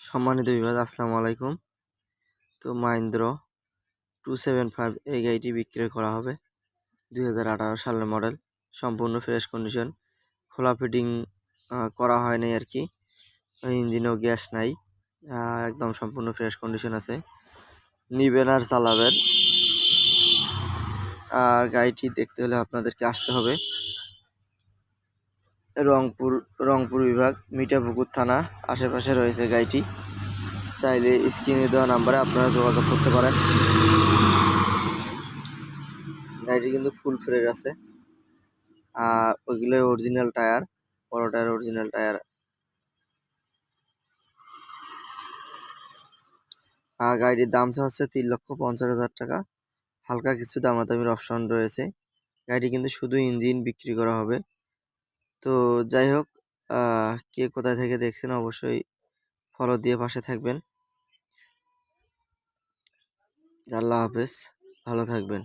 সম্মানিত বিভাগ, আসসালামু আলাইকুম। তো মাহিন্দ্র টু সেভেন ফাইভ এই গাড়িটি বিক্রয় করা হবে দুই হাজার আঠারো সালের মডেল, সম্পূর্ণ ফ্রেশ কন্ডিশন, খোলা ফিটিং করা হয়নি আর কি। ইঞ্জিনও গ্যাস নাই একদম সম্পূর্ণ ফ্রেশ কন্ডিশন আছে। নিবেন আর চালাবেন। আর গাড়িটি দেখতে হলে আপনাদেরকে আসতে হবে। রংপুর রংপুর বিভাগ, মিঠাপুকুর থানা আশেপাশে রয়েছে গাড়িটি। চাইলে স্ক্রিনে দেওয়া নাম্বারে আপনারা যোগাযোগ করতে পারেন। গাড়িটি কিন্তু ফুল ফ্রেশ আছে। আর ওইগুলো অরিজিনাল টায়ার বড় টায়ার অরিজিনাল টায়ার আর গাড়িটির দাম হচ্ছে তিন লক্ষ পঞ্চাশ হাজার টাকা। হালকা কিছু দামাদামির অপশন রয়েছে। গাড়িটি কিন্তু শুধু ইঞ্জিন বিক্রি করা হবে। তো যাই হোক কে কোথায় থেকে দেখছেন অবশ্যই ফলো দিয়ে পাশে থাকবেন। আল্লাহ হাফেজ, ভালো থাকবেন।